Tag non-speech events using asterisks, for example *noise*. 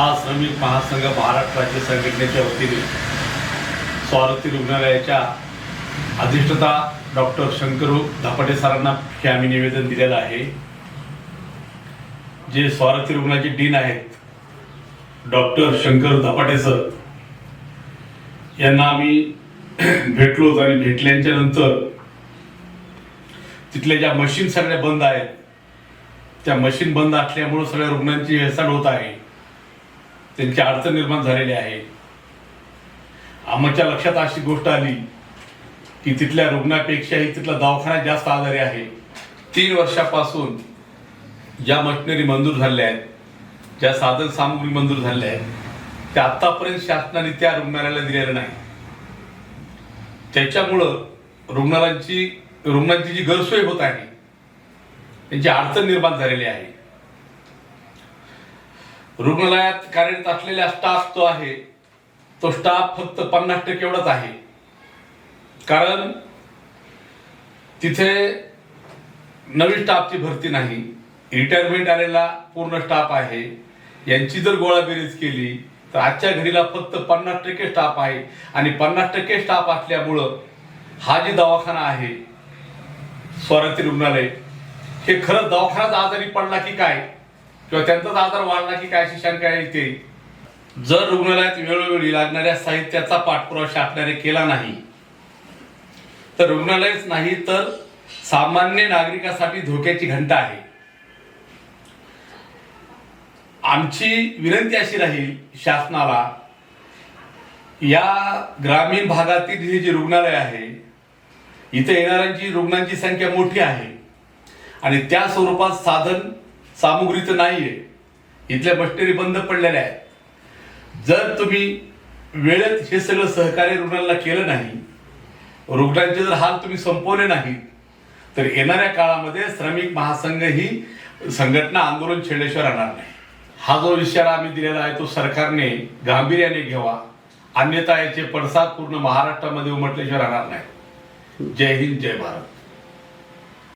आज श्रमिक महासंघ महाराष्ट्राच्या संघटनेच्या वतीने स्वारती रुग्णालयाच्या अधिष्ठता डॉक्टर शंकरू धापाटे सरांना हे आम्ही निवेदन दिलेलं आहे. जे स्वारथी रुग्णाचे डीन आहेत डॉक्टर शंकर धापाटे सर यांना आम्ही *clears throat* भेटलो आणि भेटल्याच्या नंतर तिथल्या ज्या मशीन सगळ्या बंद आहेत त्या मशीन बंद असल्यामुळं सगळ्या रुग्णांची हेळसांड होत आहे. त्यांची अडचण निर्माण झालेली आहे. आमच्या लक्षात अशी गोष्ट आली की तिथल्या रुग्णापेक्षाही तिथला दवाखाना जास्त आजारी आहे. तीन वर्षापासून ज्या मशिनरी मंजूर झाल्या आहेत ज्या साधन सामग्री मंजूर झाल्या आहेत त्या आतापर्यंत शासनाने त्या रुग्णालयाला दिलेल्या नाही त्याच्यामुळं रुग्णालयांची रुग्णांची जी गैरसोय होत आहे त्यांची अडचण निर्माण झालेली आहे. रुग्णालयात कार्यरत असलेला स्टाफ जो आहे तो स्टाफ फक्त पन्नास टक्के एवढाच आहे. कारण तिथे नवीन स्टाफची भरती नाही. रिटायरमेंट आलेला पूर्ण स्टाफ आहे. यांची जर गोळाबेरीज केली तर आजच्या घडीला फक्त पन्नास टक्के स्टाफ आहे. आणि पन्नास टक्के स्टाफ असल्यामुळं हा जे दवाखाना आहे स्वराती रुग्णालय हे खरंच दवाखानाच आजारी पडला की काय? किंवा त्यांचाच आजार वाढला की काय अशी शंका येते? जर रुग्णालयात वेळोवेळी लागणाऱ्या साहित्याचा पाठपुरावा शासनाने केला नाही तर रुग्णालयच नाही तर सामान्य नागरिकासाठी धोक्याची घंटा आहे. आमची विनंती अशी राहील शासनाला या ग्रामीण भागातील हे जे रुग्णालय आहे इथे येणाऱ्यांची रुग्णांची संख्या मोठी आहे आणि त्या स्वरूपात साधन सामुग्रीचं तर आहे इथल्या मशिनरी बंद पडलेल्या आहेत जर तुम्ही वेळेत हे सगळं सहकार्य रुग्णाला केलं नाही रुग्णांचे जर हाल तुम्ही संपवले नाहीत तर येणाऱ्या काळामध्ये श्रमिक महासंघ ही संघटना आंदोलन छेडल्याशिवाय राहणार नाही. हा जो इशारा आम्ही दिलेला आहे तो सरकारने गांभीर्याने घ्यावा. अन्यथा याचे पडसाद पूर्ण महाराष्ट्रामध्ये उमटल्याशिवाय राहणार नाही. जय हिंद जय भारत.